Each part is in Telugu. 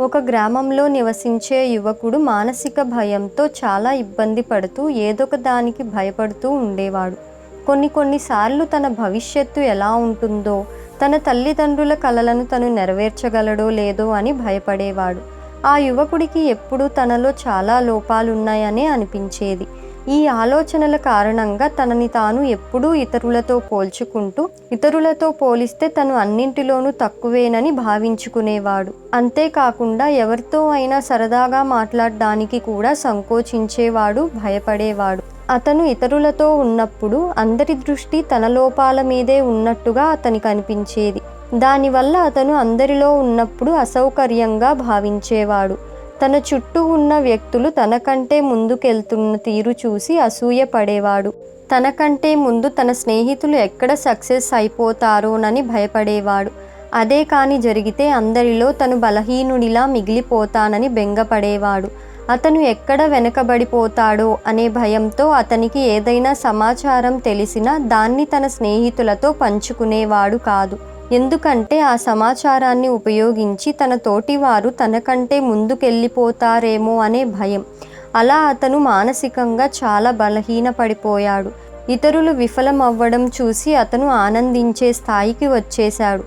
ఒక గ్రామంలో నివసించే యువకుడు మానసిక భయంతో చాలా ఇబ్బంది పడుతూ ఏదొక దానికి భయపడుతూ ఉండేవాడు. కొన్ని కొన్నిసార్లు తన భవిష్యత్తు ఎలా ఉంటుందో తన తల్లిదండ్రుల కలలను తను నెరవేర్చగలడో లేదో అని భయపడేవాడు. ఆ యువకుడికి ఎప్పుడూ తనలో చాలా లోపాలున్నాయనే అనిపించేది. ఈ ఆలోచనల కారణంగా తనని తాను ఎప్పుడూ ఇతరులతో పోల్చుకుంటూ ఇతరులతో పోలిస్తే తను అన్నింటిలోనూ తక్కువేనని భావించుకునేవాడు. అంతేకాకుండా ఎవరితో అయినా సరదాగా మాట్లాడడానికి కూడా సంకోచించేవాడు భయపడేవాడు. అతను ఇతరులతో ఉన్నప్పుడు అందరి దృష్టి తన లోపాల మీదే ఉన్నట్టుగా అతనికి అనిపించేది. దానివల్ల అతను అందరిలో ఉన్నప్పుడు అసౌకర్యంగా భావించేవాడు. తన చుట్టూ ఉన్న వ్యక్తులు తనకంటే ముందుకెళ్తున్న తీరు చూసి అసూయ పడేవాడు. తనకంటే ముందు తన స్నేహితులు ఎక్కడ సక్సెస్ అయిపోతారోనని భయపడేవాడు. అదే కాని జరిగితే అందరిలో తను బలహీనుడిలా మిగిలిపోతానని బెంగపడేవాడు. అతను ఎక్కడ వెనకబడిపోతాడో అనే భయంతో అతనికి ఏదైనా సమాచారం తెలిసినా దాన్ని తన స్నేహితులతో పంచుకునేవాడు కాదు. ఎందుకంటే ఆ సమాచారాన్ని ఉపయోగించి తన తోటివారు తనకంటే ముందుకెళ్ళిపోతారేమో అనే భయం. అలా అతను మానసికంగా చాలా బలహీనపడిపోయాడు. ఇతరులు విఫలమవ్వడం చూసి అతను ఆనందించే స్థాయికి వచ్చేశాడు.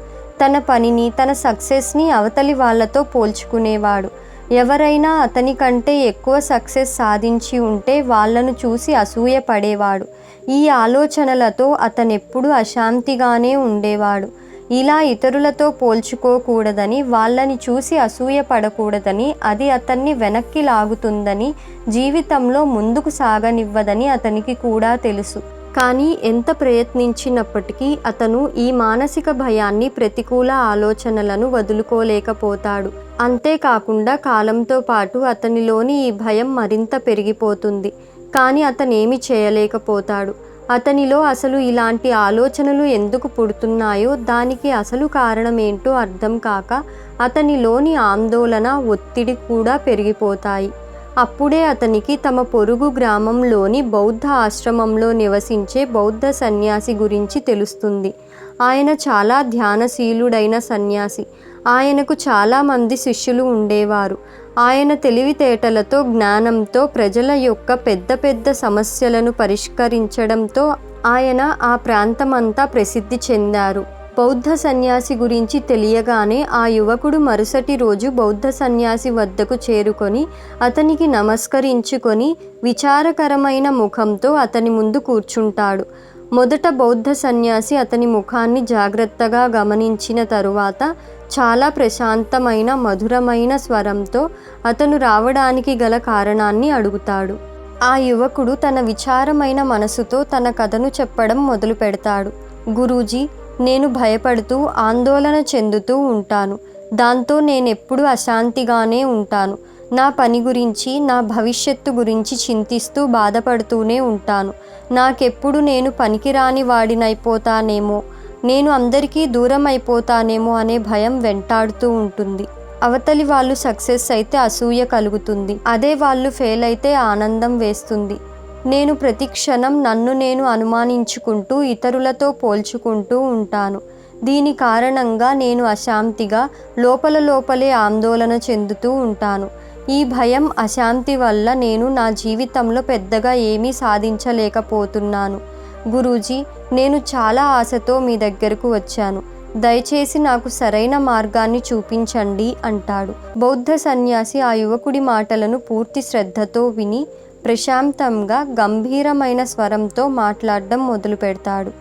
తన పనిని తన సక్సెస్ని అవతలి వాళ్ళతో పోల్చుకునేవాడు. ఎవరైనా అతని కంటే ఎక్కువ సక్సెస్ సాధించి ఉంటే వాళ్ళను చూసి అసూయ పడేవాడు ఈ ఆలోచనలతో అతనెప్పుడు అశాంతిగానే ఉండేవాడు. ఇలా ఇతరులతో పోల్చుకోకూడదని వాళ్ళని చూసి అసూయ పడకూడదని అది అతన్ని వెనక్కి లాగుతుందని జీవితంలో ముందుకు సాగనివ్వదని అతనికి కూడా తెలుసు. కానీ ఎంత ప్రయత్నించినప్పటికీ అతను ఈ మానసిక భయాన్ని ప్రతికూల ఆలోచనలను వదులుకోలేకపోతాడు. అంతేకాకుండా కాలంతో పాటు అతనిలోని ఈ భయం మరింత పెరిగిపోతుంది. కానీ అతనేమి చేయలేకపోతాడు. అతనిలో అసలు ఇలాంటి ఆలోచనలు ఎందుకు పుడుతున్నాయో దానికి అసలు కారణమేంటో అర్థం కాక అతనిలోని ఆందోళన ఒత్తిడి కూడా పెరిగిపోతాయి. అప్పుడే అతనికి తమ పొరుగు గ్రామంలోని బౌద్ధ ఆశ్రమంలో నివసించే బౌద్ధ సన్యాసి గురించి తెలుస్తుంది. ఆయన చాలా ధ్యానశీలుడైన సన్యాసి. ఆయనకు చాలామంది శిష్యులు ఉండేవారు. ఆయన తెలివితేటలతో జ్ఞానంతో ప్రజల యొక్క పెద్ద పెద్ద సమస్యలను పరిష్కరించడంతో ఆయన ఆ ప్రాంతమంతా ప్రసిద్ధి చెందారు. బౌద్ధ సన్యాసి గురించి తెలియగానే ఆ యువకుడు మరుసటి రోజు బౌద్ధ సన్యాసి వద్దకు చేరుకొని అతనికి నమస్కరించుకొని విచారకరమైన ముఖంతో అతని ముందు కూర్చుంటాడు. మొదట బౌద్ధ సన్యాసి అతని ముఖాన్ని జాగ్రత్తగా గమనించిన తరువాత చాలా ప్రశాంతమైన మధురమైన స్వరంతో అతను రావడానికి గల కారణాన్ని అడుగుతాడు. ఆ యువకుడు తన విచారమైన మనసుతో తన కథను చెప్పడం మొదలు పెడతాడు. గురూజీ నేను భయపడుతూ ఆందోళన చెందుతూ ఉంటాను. దాంతో నేనెప్పుడు అశాంతిగానే ఉంటాను. నా పని గురించి నా భవిష్యత్తు గురించి చింతిస్తూ బాధపడుతూనే ఉంటాను. నాకెప్పుడు నేను పనికిరాని వాడినైపోతానేమో. నేను అందరికీ దూరం అయిపోతానేమో అనే భయం వెంటాడుతూ ఉంటుంది. అవతలి వాళ్ళు సక్సెస్ అయితే అసూయ కలుగుతుంది. అదే వాళ్ళు ఫెయిల్ అయితే ఆనందం వేస్తుంది. నేను ప్రతి క్షణం నన్ను నేను అనుమానించుకుంటూ ఇతరులతో పోల్చుకుంటూ ఉంటాను. దీని కారణంగా నేను అశాంతిగా లోపల లోపలే ఆందోళన చెందుతూ ఉంటాను. ఈ భయం అశాంతి వల్ల నేను నా జీవితంలో పెద్దగా ఏమీ సాధించలేకపోతున్నాను. గురూజీ నేను చాలా ఆశతో మీ దగ్గరకు వచ్చాను. దయచేసి నాకు సరైన మార్గాన్ని చూపించండి అంటాడు. బౌద్ధ సన్యాసి ఆ యువకుడి మాటలను పూర్తి శ్రద్ధతో విని ప్రశాంతంగా గంభీరమైన స్వరంతో మాట్లాడడం మొదలు పెడతాడు.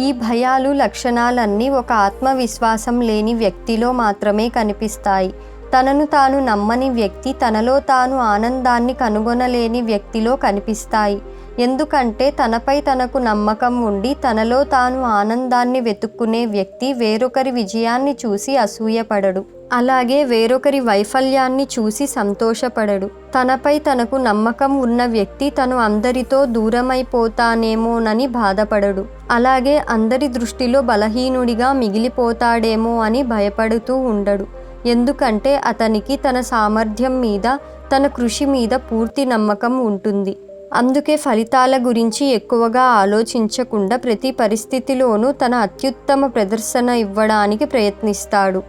ఈ భయాలు లక్షణాలన్నీ ఒక ఆత్మవిశ్వాసం లేని వ్యక్తిలో మాత్రమే కనిపిస్తాయి. తనను తాను నమ్మని వ్యక్తి తనలో తాను ఆనందాన్ని కనుగొనలేని వ్యక్తిలో కనిపిస్తాయి. ఎందుకంటే తనపై తనకు నమ్మకం ఉండి తనలో తాను ఆనందాన్ని వెతుక్కునే వ్యక్తి వేరొకరి విజయాన్ని చూసి అసూయపడడు. అలాగే వేరొకరి వైఫల్యాన్ని చూసి సంతోషపడడు. తనపై తనకు నమ్మకం ఉన్న వ్యక్తి తను అందరితో దూరమైపోతానేమోనని బాధపడడు. అలాగే అందరి దృష్టిలో బలహీనుడిగా మిగిలిపోతాడేమో అని భయపడుతూ ఉండడు. ఎందుకంటే అతనికి తన సామర్థ్యం మీద తన కృషి మీద పూర్తి నమ్మకం ఉంటుంది. అందుకే ఫలితాల గురించి ఎక్కువగా ఆలోచించకుండా ప్రతి పరిస్థితిలోనూ తన అత్యుత్తమ ప్రదర్శన ఇవ్వడానికి ప్రయత్నిస్తాడు.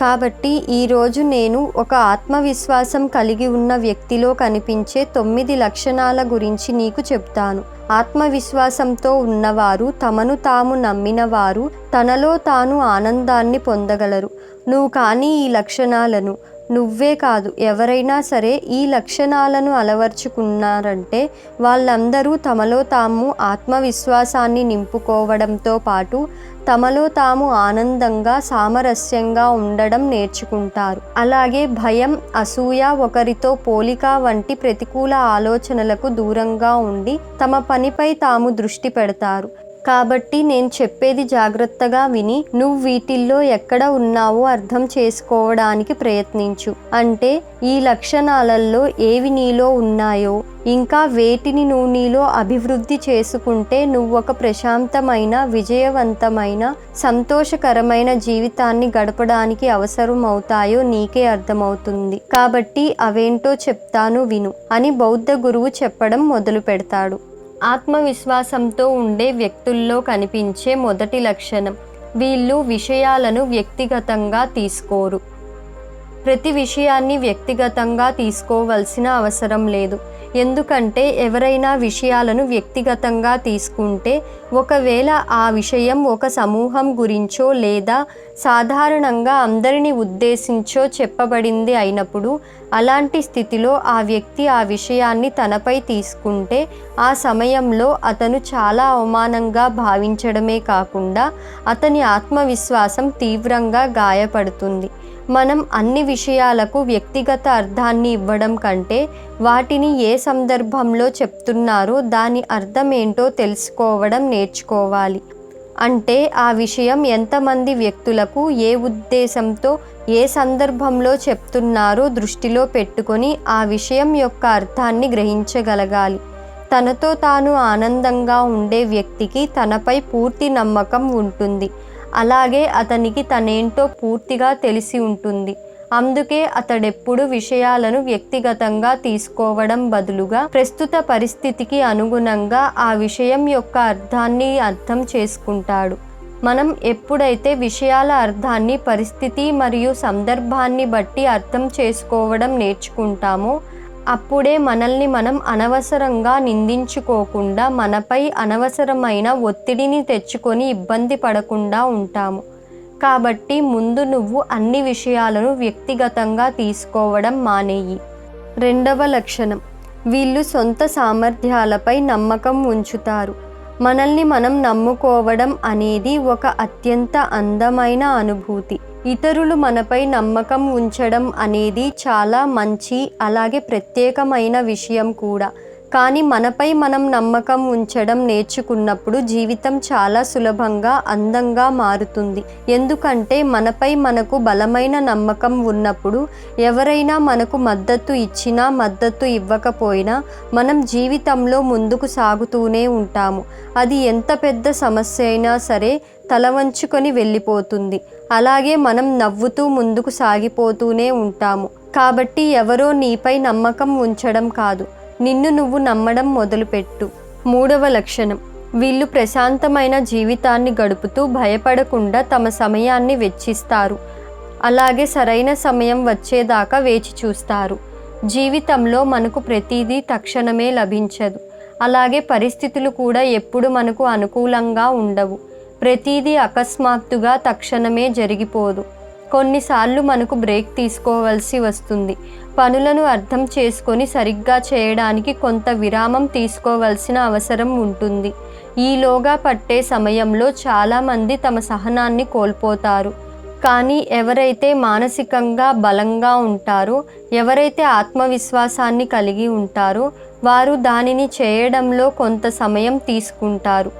కాబట్టి ఈరోజు నేను ఒక ఆత్మవిశ్వాసం కలిగి ఉన్న వ్యక్తిలో కనిపించే తొమ్మిది లక్షణాల గురించి నీకు చెప్తాను. ఆత్మవిశ్వాసంతో ఉన్నవారు తమను తాము నమ్మిన వారు తనలో తాను ఆనందాన్ని పొందగలరు. నువ్వు కానీ ఈ లక్షణాలను నువ్వే కాదు ఎవరైనా సరే ఈ లక్షణాలను అలవర్చుకున్నారంటే వాళ్ళందరూ తమలో తాము ఆత్మవిశ్వాసాన్ని నింపుకోవడంతో పాటు తమలో తాము ఆనందంగా సామరస్యంగా ఉండడం నేర్చుకుంటారు. అలాగే భయం అసూయ ఒకరితో పోలిక వంటి ప్రతికూల ఆలోచనలకు దూరంగా ఉండి తమ పనిపై తాము దృష్టి పెడతారు. కాబట్టి నేను చెప్పేది జాగ్రత్తగా విని నువ్వు వీటిల్లో ఎక్కడ ఉన్నావో అర్థం చేసుకోవడానికి ప్రయత్నించు. అంటే ఈ లక్షణాలలో ఏవి నీలో ఉన్నాయో ఇంకా వేటిని నువ్వు నీలో అభివృద్ధి చేసుకుంటే నువ్వు ఒక ప్రశాంతమైన విజయవంతమైన సంతోషకరమైన జీవితాన్ని గడపడానికి అవసరం అవుతాయో నీకే అర్థమవుతుంది. కాబట్టి అవేంటో చెప్తాను విను అని బౌద్ధ గురువు చెప్పడం మొదలు పెడతాడు ఆత్మవిశ్వాసంతో ఉండే వ్యక్తుల్లో కనిపించే మొదటి లక్షణం వీళ్ళు విషయాలను వ్యక్తిగతంగా తీసుకోరు. ప్రతి విషయాన్ని వ్యక్తిగతంగా తీసుకోవలసిన అవసరం లేదు. ఎందుకంటే ఎవరైనా విషయాలను వ్యక్తిగతంగా తీసుకుంటే ఒకవేళ ఆ విషయం ఒక సమూహం గురించో లేదా సాధారణంగా అందరిని ఉద్దేశించో చెప్పబడింది అయినప్పుడు అలాంటి స్థితిలో ఆ వ్యక్తి ఆ విషయాన్ని తనపై తీసుకుంటే ఆ సమయంలో అతను చాలా అవమానంగా భావించడమే కాకుండా అతని ఆత్మవిశ్వాసం తీవ్రంగా గాయపడుతుంది. మనం అన్ని విషయాలకు వ్యక్తిగత అర్థాన్ని ఇవ్వడం కంటే వాటిని ఏ సందర్భంలో చెప్తున్నారో దాని అర్థం ఏంటో తెలుసుకోవడం నేర్చుకోవాలి. అంటే ఆ విషయం ఎంతమంది వ్యక్తులకు ఏ ఉద్దేశంతో ఏ సందర్భంలో చెప్తున్నారో దృష్టిలో పెట్టుకొని ఆ విషయం యొక్క అర్థాన్ని గ్రహించగలగాలి. తనతో తాను ఆనందంగా ఉండే వ్యక్తికి తనపై పూర్తి నమ్మకం ఉంటుంది. అలాగే అతనికి తనేంటో పూర్తిగా తెలిసి ఉంటుంది. అందుకే అతడెప్పుడు విషయాలను వ్యక్తిగతంగా తీసుకోవడం బదులుగా ప్రస్తుత పరిస్థితికి అనుగుణంగా ఆ విషయం యొక్క అర్థాన్ని అర్థం చేసుకుంటాడు. మనం ఎప్పుడైతే విషయాల అర్థాన్ని పరిస్థితి మరియు సందర్భాన్ని బట్టి అర్థం చేసుకోవడం నేర్చుకుంటామో అప్పుడే మనల్ని మనం అనవసరంగా నిందించుకోకుండా మనపై అనవసరమైన ఒత్తిడిని తెచ్చుకొని ఇబ్బంది పడకుండా ఉంటాము. కాబట్టి ముందు నువ్వు అన్ని విషయాలను వ్యక్తిగతంగా తీసుకోవడం మానేయి. రెండవ లక్షణం. వీళ్ళు సొంత సామర్థ్యాలపై నమ్మకం ఉంచుతారు. మనల్ని మనం నమ్ముకోవడం అనేది ఒక అత్యంత అందమైన అనుభూతి. ఇతరులు మనపై నమ్మకం ఉంచడం అనేది చాలా మంచి అలాగే ప్రత్యేకమైన విషయం కూడా. కానీ మనపై మనం నమ్మకం ఉంచడం నేర్చుకున్నప్పుడు జీవితం చాలా సులభంగా అందంగా మారుతుంది. ఎందుకంటే మనపై మనకు బలమైన నమ్మకం ఉన్నప్పుడు ఎవరైనా మనకు మద్దతు ఇచ్చినా మద్దతు ఇవ్వకపోయినా మనం జీవితంలో ముందుకు సాగుతూనే ఉంటాము. అది ఎంత పెద్ద సమస్య అయినా సరే తలవంచుకొని వెళ్ళిపోతుంది. అలాగే మనం నవ్వుతూ ముందుకు సాగిపోతూనే ఉంటాము. కాబట్టి ఎవరో నీపై నమ్మకం ఉంచడం కాదు. నిన్ను నువ్వు నమ్మడం మొదలుపెట్టు. మూడవ లక్షణం. వీళ్ళు ప్రశాంతమైన జీవితాన్ని గడుపుతూ భయపడకుండా తమ సమయాన్ని వెచ్చిస్తారు. అలాగే సరైన సమయం వచ్చేదాకా వేచి చూస్తారు. జీవితంలో మనకు ప్రతిదీ తక్షణమే లభించదు. అలాగే పరిస్థితులు కూడా ఎప్పుడు మనకు అనుకూలంగా ఉండవు. ప్రతిదీ అకస్మాత్తుగా తక్షణమే జరిగిపోదు. కొన్నిసార్లు మనకు బ్రేక్ తీసుకోవలసి వస్తుంది. పనులను అర్థం చేసుకొని సరిగ్గా చేయడానికి కొంత విరామం తీసుకోవలసిన అవసరం ఉంటుంది. ఈలోగా పట్టే సమయంలో చాలామంది తమ సహనాన్ని కోల్పోతారు. కానీ ఎవరైతే మానసికంగా బలంగా ఉంటారో ఎవరైతే ఆత్మవిశ్వాసాన్ని కలిగి ఉంటారో వారు దానిని చేయడంలో కొంత సమయం తీసుకుంటారు.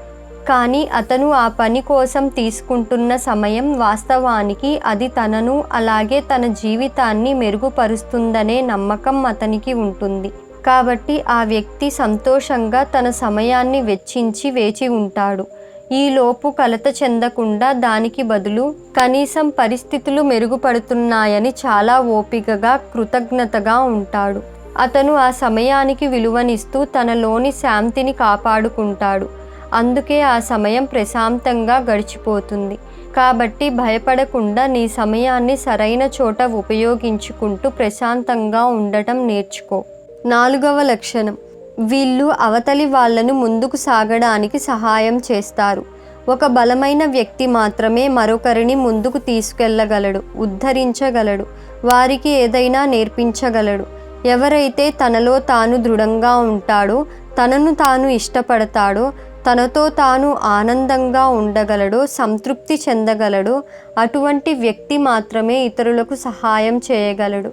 కానీ అతను ఆ పని కోసం తీసుకుంటున్న సమయం వాస్తవానికి అది తనను అలాగే తన జీవితాన్ని మెరుగుపరుస్తుందనే నమ్మకం అతనికి ఉంటుంది. కాబట్టి ఆ వ్యక్తి సంతోషంగా తన సమయాన్ని వెచ్చించి వేచి ఉంటాడు. ఈలోపు కలత చెందకుండా దానికి బదులు కనీసం పరిస్థితులు మెరుగుపడుతున్నాయని చాలా ఓపికగా కృతజ్ఞతగా ఉంటాడు. అతను ఆ సమయానికి విలువనిస్తూ తనలోని శాంతిని కాపాడుకుంటాడు. అందుకే ఆ సమయం ప్రశాంతంగా గడిచిపోతుంది. కాబట్టి భయపడకుండా నీ సమయాన్ని సరైన చోట ఉపయోగించుకుంటూ ప్రశాంతంగా ఉండటం నేర్చుకో. నాలుగవ లక్షణం. వీళ్ళు అవతలి వాళ్ళను ముందుకు సాగడానికి సహాయం చేస్తారు. ఒక బలమైన వ్యక్తి మాత్రమే మరొకరిని ముందుకు తీసుకెళ్ళగలడు ఉద్ధరించగలడు వారికి ఏదైనా నేర్పించగలడు. ఎవరైతే తనలో తాను దృఢంగా ఉంటాడో తనను తాను ఇష్టపడతాడో తనతో తాను ఆనందంగా ఉండగలడో సంతృప్తి చెందగలడో. అటువంటి వ్యక్తి మాత్రమే ఇతరులకు సహాయం చేయగలడు.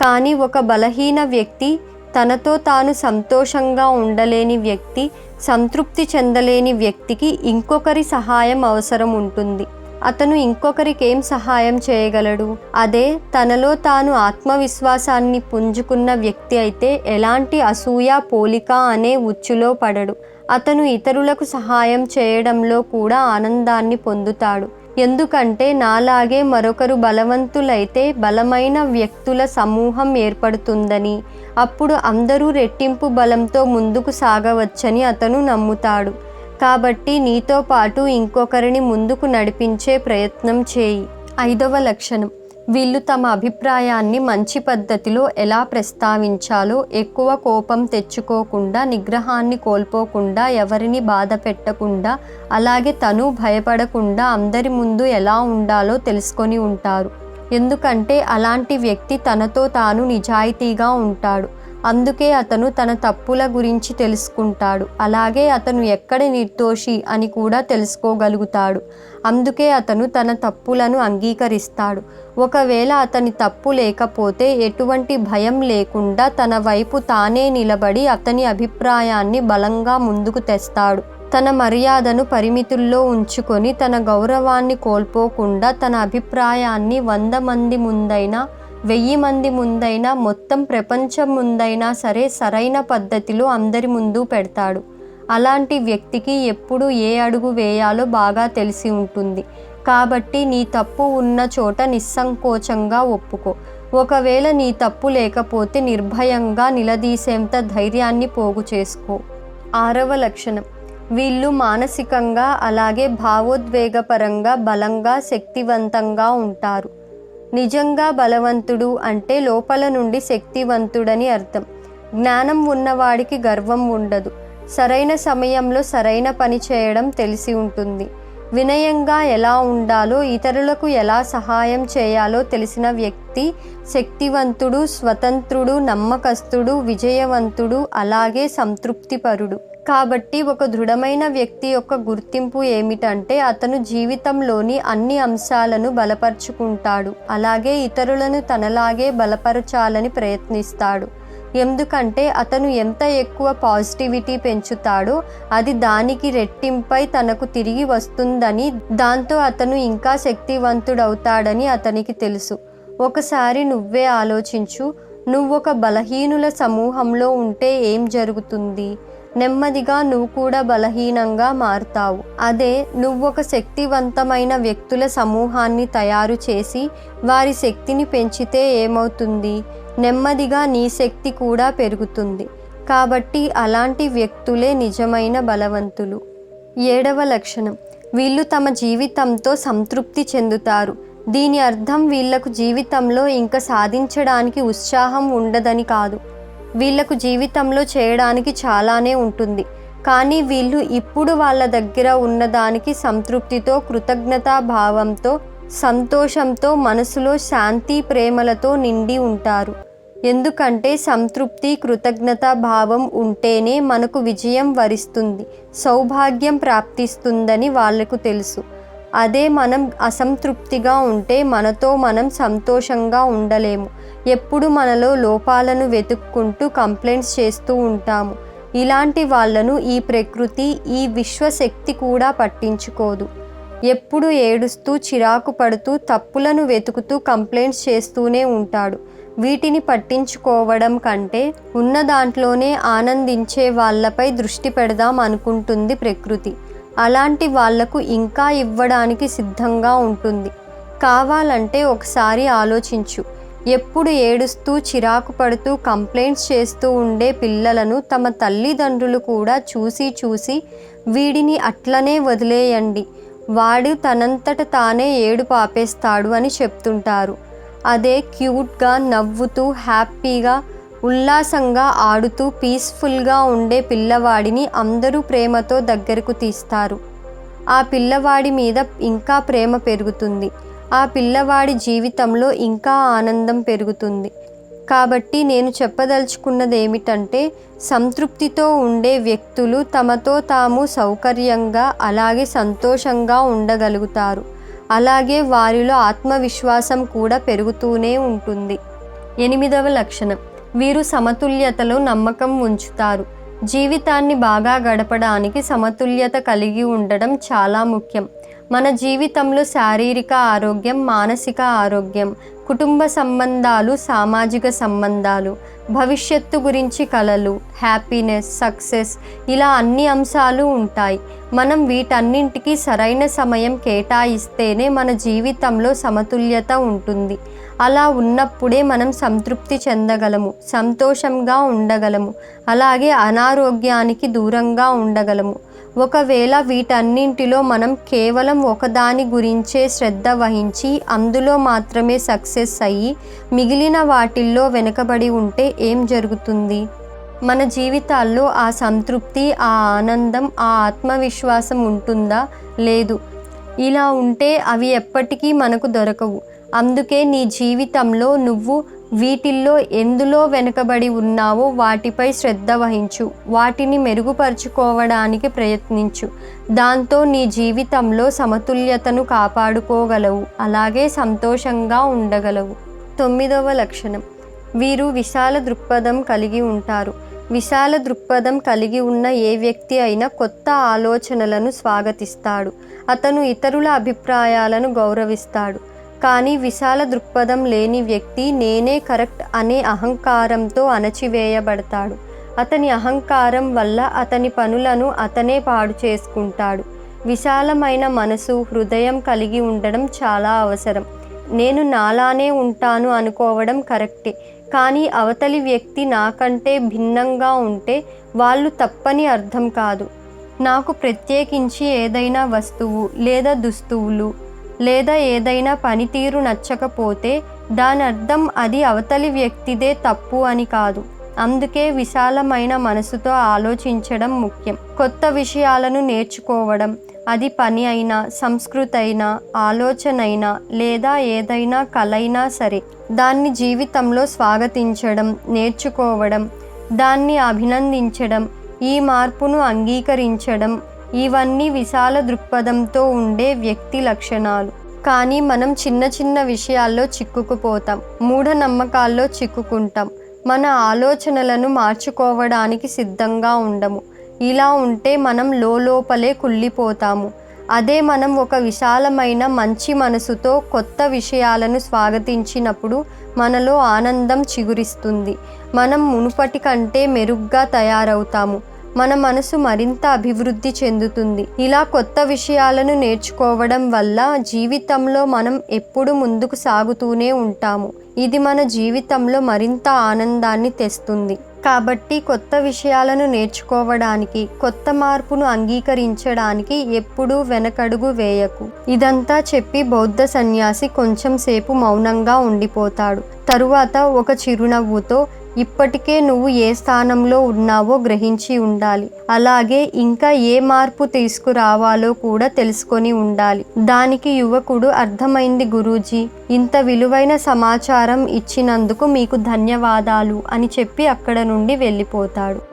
కానీ ఒక బలహీన వ్యక్తి తనతో తాను సంతోషంగా ఉండలేని వ్యక్తి సంతృప్తి చెందలేని వ్యక్తికి ఇంకొకరి సహాయం అవసరం ఉంటుంది. అతను ఇంకొకరికి ఏం సహాయం చేయగలడు? అదే తనలో తాను ఆత్మవిశ్వాసాన్ని పుంజుకున్న వ్యక్తి అయితే ఎలాంటి అసూయ పోలిక అనే ఉచ్చులో పడడు. అతను ఇతరులకు సహాయం చేయడంలో కూడా ఆనందాన్ని పొందుతాడు. ఎందుకంటే నాలాగే మరొకరు బలవంతులైతే బలమైన వ్యక్తుల సమూహం ఏర్పడుతుందని అప్పుడు అందరూ రెట్టింపు బలంతో ముందుకు సాగవచ్చని అతను నమ్ముతాడు. కాబట్టి నీతో పాటు ఇంకొకరిని ముందుకు నడిపించే ప్రయత్నం చేయి. ఐదవ లక్షణం. వీళ్ళు తమ అభిప్రాయాన్ని మంచి పద్ధతిలో ఎలా ప్రస్తావించాలో ఎక్కువ కోపం తెచ్చుకోకుండా నిగ్రహాన్ని కోల్పోకుండా ఎవరిని బాధ పెట్టకుండా అలాగే తను భయపడకుండా అందరి ముందు ఎలా ఉండాలో తెలుసుకొని ఉంటారు. ఎందుకంటే అలాంటి వ్యక్తి తనతో తాను నిజాయితీగా ఉంటాడు. అందుకే అతను తన తప్పుల గురించి తెలుసుకుంటాడు. అలాగే అతను ఎక్కడ నిర్దోషి అని కూడా తెలుసుకోగలుగుతాడు. అందుకే అతను తన తప్పులను అంగీకరిస్తాడు. ఒకవేళ అతని తప్పు లేకపోతే ఎటువంటి భయం లేకుండా తన వైపు తానే నిలబడి అతని అభిప్రాయాన్ని బలంగా ముందుకు తెస్తాడు. తన మర్యాదను పరిమితుల్లో ఉంచుకొని తన గౌరవాన్ని కోల్పోకుండా తన అభిప్రాయాన్ని వంద మంది ముందైనా వెయ్యి మంది ముందైనా మొత్తం ప్రపంచం ముందైనా సరే సరైన పద్ధతిలో అందరి ముందు పెడతాడు. అలాంటి వ్యక్తికి ఎప్పుడు ఏ అడుగు వేయాలో బాగా తెలిసి ఉంటుంది. కాబట్టి నీ తప్పు ఉన్న చోట నిస్సంకోచంగా ఒప్పుకో. ఒకవేళ నీ తప్పు లేకపోతే నిర్భయంగా నిలదీసేంత ధైర్యాన్ని పోగు చేసుకో. ఆరవ లక్షణం. వీళ్ళు మానసికంగా అలాగే భావోద్వేగపరంగా బలంగా శక్తివంతంగా ఉంటారు. నిజంగా బలవంతుడు అంటే లోపల నుండి శక్తివంతుడని అర్థం. జ్ఞానం ఉన్నవాడికి గర్వం ఉండదు. సరైన సమయంలో సరైన పని చేయడం తెలిసి ఉంటుంది. వినయంగా ఎలా ఉండాలో ఇతరులకు ఎలా సహాయం చేయాలో తెలిసిన వ్యక్తి శక్తివంతుడు స్వతంత్రుడు నమ్మకస్తుడు విజయవంతుడు అలాగే సంతృప్తిపరుడు. కాబట్టి ఒక దృఢమైన వ్యక్తి యొక్క గుర్తింపు ఏమిటంటే అతను జీవితంలోని అన్ని అంశాలను బలపరుచుకుంటాడు. అలాగే ఇతరులను తనలాగే బలపరచాలని ప్రయత్నిస్తాడు. ఎందుకంటే అతను ఎంత ఎక్కువ పాజిటివిటీ పెంచుతాడో అది దానికి రెట్టింపై తనకు తిరిగి వస్తుందని దాంతో అతను ఇంకా శక్తివంతుడవుతాడని అతనికి తెలుసు. ఒకసారి నువ్వే ఆలోచించు నువ్వొక బలహీనుల సమూహంలో ఉంటే ఏం జరుగుతుంది? నెమ్మదిగా నువ్వు కూడా బలహీనంగా మారుతావు. అదే నువ్వొక శక్తివంతమైన వ్యక్తుల సమూహాన్ని తయారు చేసి వారి శక్తిని పెంచితే ఏమవుతుంది? నెమ్మదిగా నీ శక్తి కూడా పెరుగుతుంది. కాబట్టి అలాంటి వ్యక్తులే నిజమైన బలవంతులు. ఏడవ లక్షణం. వీళ్ళు తమ జీవితంతో సంతృప్తి చెందుతారు. దీని అర్థం వీళ్ళకు జీవితంలో ఇంకా సాధించడానికి ఉత్సాహం ఉండదని కాదు. వీళ్ళకు జీవితంలో చేయడానికి చాలానే ఉంటుంది. కానీ వీళ్ళు ఇప్పుడు వాళ్ళ దగ్గర ఉన్నదానికి సంతృప్తితో కృతజ్ఞతా భావంతో సంతోషంతో మనసులో శాంతి ప్రేమలతో నిండి ఉంటారు. ఎందుకంటే సంతృప్తి కృతజ్ఞతా భావం ఉంటేనే మనకు విజయం వరిస్తుంది సౌభాగ్యం ప్రాప్తిస్తుందని వాళ్ళకు తెలుసు. అదే మనం అసంతృప్తిగా ఉంటే మనతో మనం సంతోషంగా ఉండలేము. ఎప్పుడు మనలో లోపాలను వెతుక్కుంటూ కంప్లైంట్స్ చేస్తూ ఉంటాము. ఇలాంటి వాళ్ళను ఈ ప్రకృతి ఈ విశ్వశక్తి కూడా పట్టించుకోదు. ఎప్పుడు ఏడుస్తూ చిరాకు పడుతూ తప్పులను వెతుకుతూ కంప్లైంట్స్ చేస్తూనే ఉంటాడు. వీటిని పట్టించుకోవడం కంటే ఉన్న దాంట్లోనే ఆనందించే వాళ్ళపై దృష్టి పెడదాం అనుకుంటుంది ప్రకృతి. అలాంటి వాళ్ళకు ఇంకా ఇవ్వడానికి సిద్ధంగా ఉంటుంది. కావాలంటే ఒకసారి ఆలోచించు. ఎప్పుడు ఏడుస్తూ చిరాకు పడుతూ కంప్లైంట్స్ చేస్తూ ఉండే పిల్లలను తమ తల్లిదండ్రులు కూడా చూసి చూసి వీడిని అట్లనే వదిలేయండి. వాడు తనంతట తానే ఏడు పాపేస్తాడు అని చెప్తుంటారు. అదే క్యూట్గా నవ్వుతూ హ్యాపీగా ఉల్లాసంగా ఆడుతూ పీస్ఫుల్గా ఉండే పిల్లవాడిని అందరూ ప్రేమతో దగ్గరకు తీస్తారు. ఆ పిల్లవాడి మీద ఇంకా ప్రేమ పెరుగుతుంది. ఆ పిల్లవాడి జీవితంలో ఇంకా ఆనందం పెరుగుతుంది. కాబట్టి నేను చెప్పదలుచుకున్నది ఏమిటంటే సంతృప్తితో ఉండే వ్యక్తులు తమతో తాము సౌకర్యంగా అలాగే సంతోషంగా ఉండగలుగుతారు. అలాగే వారిలో ఆత్మవిశ్వాసం కూడా పెరుగుతూనే ఉంటుంది. ఎనిమిదవ లక్షణం. వీరు సమతుల్యతలో నమ్మకం ఉంచుతారు. జీవితాన్ని బాగా గడపడానికి సమతుల్యత కలిగి ఉండడం చాలా ముఖ్యం. మన జీవితంలో శారీరక ఆరోగ్యం మానసిక ఆరోగ్యం కుటుంబ సంబంధాలు సామాజిక సంబంధాలు భవిష్యత్తు గురించి కలలు హ్యాపీనెస్ సక్సెస్ ఇలా అన్ని అంశాలు ఉంటాయి. మనం వీటన్నింటికి సరైన సమయం కేటాయిస్తేనే మన జీవితంలో సమతుల్యత ఉంటుంది. అలా ఉన్నప్పుడే మనం సంతృప్తి చెందగలము సంతోషంగా ఉండగలము అలాగే అనారోగ్యానికి దూరంగా ఉండగలము. ఒకవేళ వీటన్నింటిలో మనం కేవలం ఒకదాని గురించే శ్రద్ధ వహించి అందులో మాత్రమే సక్సెస్ అయ్యి మిగిలిన వాటిల్లో వెనుకబడి ఉంటే ఏం జరుగుతుంది? మన జీవితాల్లో ఆ సంతృప్తి ఆ ఆనందం ఆ ఆత్మవిశ్వాసం ఉంటుందా? లేదు. ఇలా ఉంటే అవి ఎప్పటికీ మనకు దొరకవు. అందుకే నీ జీవితంలో నువ్వు వీటిల్లో ఎందులో వెనుకబడి ఉన్నావో వాటిపై శ్రద్ధ వహించు. వాటిని మెరుగుపరుచుకోవడానికి ప్రయత్నించు. దాంతో నీ జీవితంలో సమతుల్యతను కాపాడుకోగలవు. అలాగే సంతోషంగా ఉండగలవు. తొమ్మిదవ లక్షణం. వీరు విశాల దృక్పథం కలిగి ఉంటారు. విశాల దృక్పథం కలిగి ఉన్న ఏ వ్యక్తి అయినా కొత్త ఆలోచనలను స్వాగతిస్తాడు. అతను ఇతరుల అభిప్రాయాలను గౌరవిస్తాడు. కానీ విశాల దృక్పథం లేని వ్యక్తి నేనే కరెక్ట్ అనే అహంకారంతో అణచివేయబడతాడు. అతని అహంకారం వల్ల అతని పనులను అతనే పాడు చేసుకుంటాడు. విశాలమైన మనసు హృదయం కలిగి ఉండడం చాలా అవసరం. నేను నాలానే ఉంటాను అనుకోవడం కరెక్టే. కానీ అవతలి వ్యక్తి నాకంటే భిన్నంగా ఉంటే వాళ్ళు తప్పని అర్థం కాదు. నాకు ప్రత్యేకించి ఏదైనా వస్తువు లేదా దుస్తువులు లేదా ఏదైనా పనితీరు నచ్చకపోతే దాని అర్థం అది అవతలి వ్యక్తిదే తప్పు అని కాదు. అందుకే విశాలమైన మనసుతో ఆలోచించడం ముఖ్యం. కొత్త విషయాలను నేర్చుకోవడం అది పని అయినా సంస్కృతి అయినా ఆలోచన అయినా లేదా ఏదైనా కలైనా సరే దాన్ని జీవితంలో స్వాగతించడం నేర్చుకోవడం దాన్ని అభినందించడం ఈ మార్పును అంగీకరించడం ఇవన్నీ విశాల దృక్పథంతో ఉండే వ్యక్తి లక్షణాలు. కానీ మనం చిన్న చిన్న విషయాల్లో చిక్కుకుపోతాం మూఢనమ్మకాల్లో చిక్కుకుంటాం. మన ఆలోచనలను మార్చుకోవడానికి సిద్ధంగా ఉండము. ఇలా ఉంటే మనం లోపలే కుళ్ళిపోతాము. అదే మనం ఒక విశాలమైన మంచి మనసుతో కొత్త విషయాలను స్వాగతించినప్పుడు మనలో ఆనందం చిగురిస్తుంది. మనం మునుపటి కంటే మెరుగ్గా తయారవుతాము. మన మనసు మరింత అభివృద్ధి చెందుతుంది. ఇలా కొత్త విషయాలను నేర్చుకోవడం వల్ల జీవితంలో మనం ఎప్పుడు ముందుకు సాగుతూనే ఉంటాము. ఇది మన జీవితంలో మరింత ఆనందాన్ని తెస్తుంది. కాబట్టి కొత్త విషయాలను నేర్చుకోవడానికి కొత్త మార్పును అంగీకరించడానికి ఎప్పుడూ వెనకడుగు వేయకు. ఇదంతా చెప్పి బౌద్ధ సన్యాసి కొంచెం సేపు మౌనంగా ఉండిపోతాడు. తరువాత ఒక చిరునవ్వుతో ఇప్పటికే నువ్వు ఏ స్థానంలో ఉన్నావో గ్రహించి ఉండాలి. అలాగే ఇంకా ఏ మార్పు తీసుకురావాలో కూడా తెలుసుకొని ఉండాలి. దానికి యువకుడు అర్థమైంది గురూజీ. ఇంత విలువైన సమాచారం ఇచ్చినందుకు మీకు ధన్యవాదాలు అని చెప్పి అక్కడ నుండి వెళ్ళిపోతాడు.